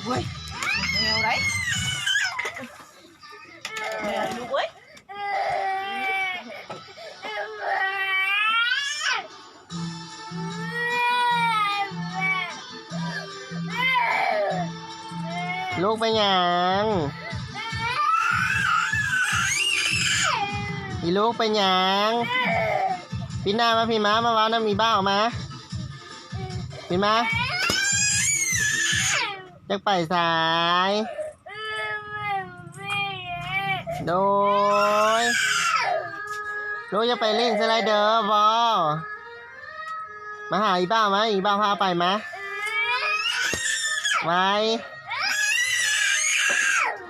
ลูกเว้ยแมวไรแมวลูกเว้ยลูกไปยังอีลูกไปยังพี่หน้ามาพี่ม้ามาว้าวน้ำมีบ้าออกมาพี่ม้า จะไปสาย โดยลูกจะไปเล่นสไลเดอร์บอมาหาอีบ้าไหมอีบ้าพาไปไหมไว้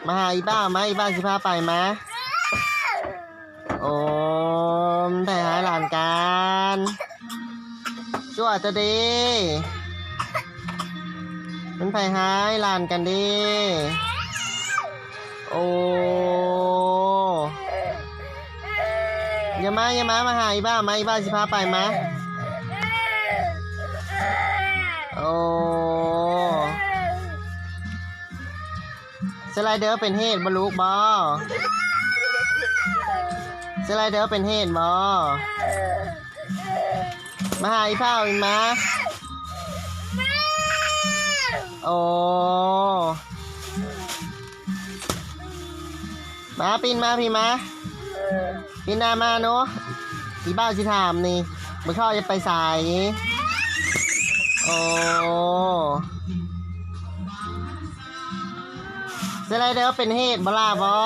มาหาอีบ้าไหมอีบ้าสิพาไปไหมโอมแต่หายหลานกันชั่วจะดี มันไปหายลานกันดีโอ้อย่ามาอย่ามามาหาอีบ้าไหมอีบ้าสิพาไปไหมโอ้สไลเดอร์เป็นเหตุบลูกบอสไลเดอร์เป็นเหตุบอมาหาอีพ้าอีมา โอ้มาปีนมาพี่มาปีนหน้ามาเนาะอีบ้าสิถามนี่มึงเข้าจะไปสายโอ้สไลเด้อเป็นเหตุบลาบอ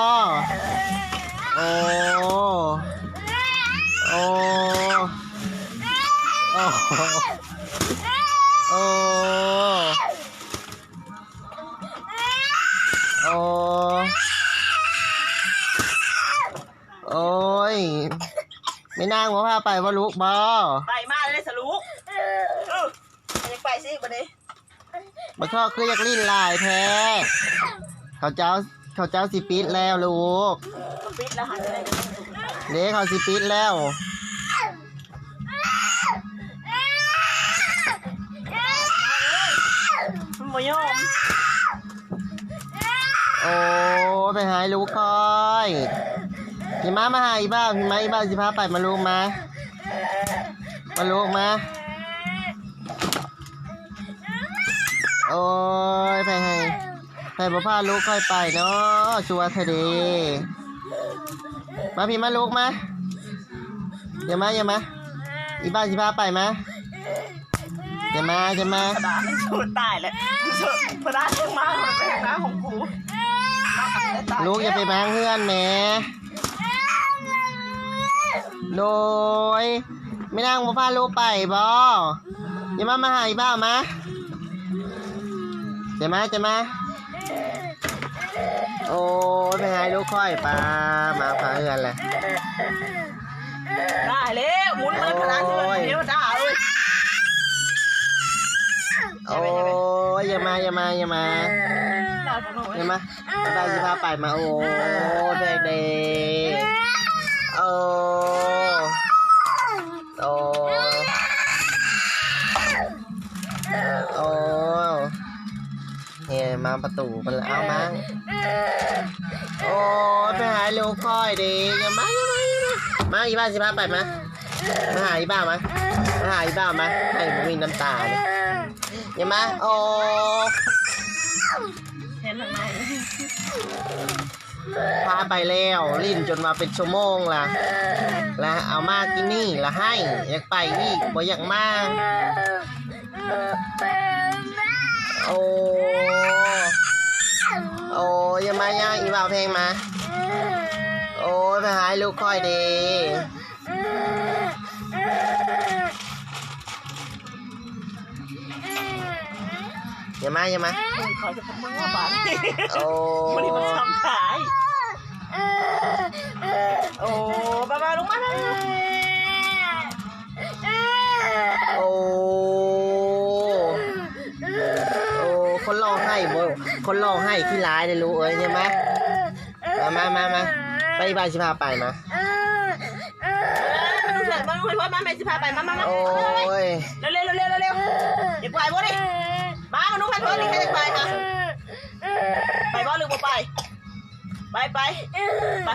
โอ้โอ้โอ้โอ้ ไม่นั่งว่าพาไปว่าลูกบอไปมาเลยสรุปเออยังไปสิวันนี้มาชอบคืออยากลิ้นลายแท้เขาเจ้าเขาเจ้าสิปิดแล้วลูกมันปิดแล้วหันเลยเด็กเขาสิปิดแล้วมันบ่ยอมโอ้ไปหายลูกคอย พี่ม้ามาหาอีบ้าพี่ม้าอีบ้าสิพาไปมาลูกมามาลูกมาโอ้ยไปให้ไปบ่พาลูกค่อยไปเนาะชัวร์เธอดีมาพี่มาลูกมาอย่ามาอย่ามาอีบ้าสิพาไปมาอย่ามาอย่ามากระดาษให้สูดตายเลยสูดกระดาษยังมาเหมือนแม่น้ำของกูลูกอย่าไปบางเพื่อนแหม โดยไม่นั่งมาพาลูกไปบออย่ามามาหาอีบ้ามาจะมาจะมาโอ้ยไปหายลูกค่อยปลามาพาเพื่อนแหละได้แล้วหมุนมันกระดาษเดี๋ยวด่าเลยโอ้ยอย่ามาอย่ามาอย่ามาอย่ามาได้สิพาไปมาโอ้เด็กเด็กโอ้ เนี่ยมาประตูมันแล้วมั้งโอ้ยไปหาลูกค่อยดีอย่ามาอย่ามาอย่ามามาอีบ้านสิพาไปมามาหาอีบ้ามามาหาอีบ้ามาให้มันมีน้ำตาเนี่ยอย่ามาโอ้เห็นทางไหนพาไปแล้วลิ้นจนมาเป็นชั่วโมงละละเอามากินนี่ละให้ อยากไปอีกบ่อยากมา โอ้โอ้อย่ามาย่าอีบ่าวเพลงมา โอ้ยไปหายลูกค่อยดีอย่ามาอย่ามาเขาจะทำมึงว่าบาดโอ้มันนี่มันทำขายโอ้บ้าบ้าลงมาเลย โอ้ โอ้ คนร้องไห้บ่ คนรองไห้ขี้ร้ายเลยรู้เอ้ยใช่ไหมมามามามาไปบ้านสิพาไปมามาดูเถอะมาดูให้พ่อมาแม่สิพาไปมามามาโอ้ยเร็วเร็วเร็วเร็วเร็วอย่าไปบ่ดิมามาดูให้พ่อนี่ใครจะไปนะไปบ่หรือบ่ไปไปไปไป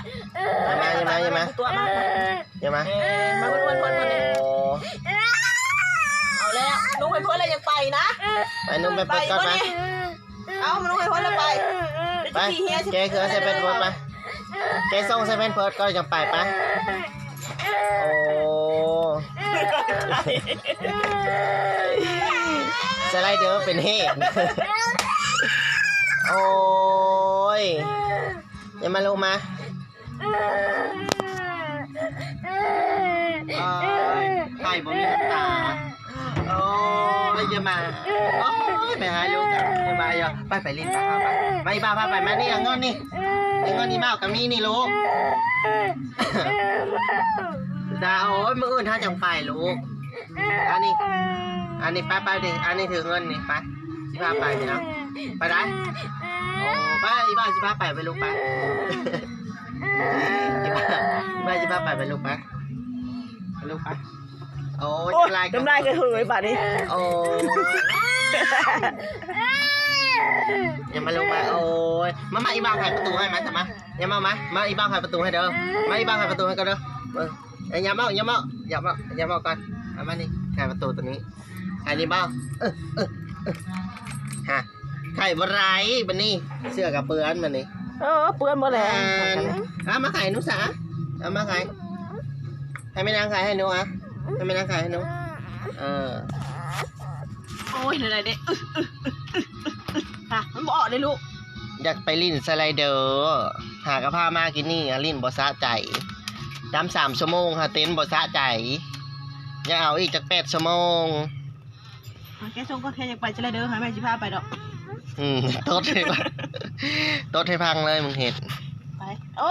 อย่ามาอย่ามาอย่ามาตัวมาอย่ามาเออมาเพื่อนเพื่อนเพื่อนเพื่อนโอ้เอาแล้วนุ้งไปเพื่อนอะไรยังไปนะไปนุ่มไปเปิดก่อนไป เอามันนุ้งไปเพื่อนแล้วไปไปแกคือใส่เป็นเพิร์ดไปแกส่งใส่เป็นเพิร์ดก็ยังไปไปโอ้สไลเดอร์เป็นเหตุโอ้ยอย่ามาลงมาเอ้ยไข่บ่มีน้ำตาโอ้ ยอย่ามาโอ้ยไปหาลูกกันอย่ามาอย่าไปไปลินไปพาไปไปบ้าพาไปมานี่เอาเงินนี่เอางินนี่มาเอากับนี่นี่ลูกดาโอ้ยมืออื่นถ้าจังไปลูกอันนี้ อันนี้ไปไปดิอันนี้ถือเงินนี่ไปสิพาไปพี่น้องไปได้โอ้ไปอีบ้าสิพาไปไปลูกไปอีบ้าอีบ้าสิพาไปไปลูกไปไปลูกไป โอ้ยโอ้ยน้ำลายน้ำลายกระหือบัดนี้โอ้ยอย่ามาลงมาโอ้ยมามาอีบ้านไขประตูให้มาแต่มาอย่ามามามาอีบ้านไขประตูให้เด้อมาอีบ้านไขประตูให้ก็เด้อเออเอ้ยอย่ามาอย่ามาอย่ามาอย่ามาก่อนเอามานี่ไขประตูตัวนี้ไขนี่บ้าเออเออเออฮะไข่บไรบันนี่เสื้อกับเปื้อนมันนี่เออเปื้อนหมดแล้วเอามาไข่นุสาเอามาไข่ให้ไม่นางไข่ให้หนูอะ ให้ไม่นางไข่ให้หนูเออโอ้ยไหนๆเด็กค่ะมันบอกเลยลูกอยากไปลิ่นสไลเดอร์หากระพามากินนี่อะลิ่นบอสะใจดำสามชั่วโมงค่ะเต็นท์บอสะใจอยากเอาอีกจากแปดชั่วโมงแกชงก็แค่อยากไปจะเลยเด้อหาแม่จิพาไปดอก อืมโต๊ดให้พังโต๊ดให้พังเลยมึงเห็ด ไปโอ้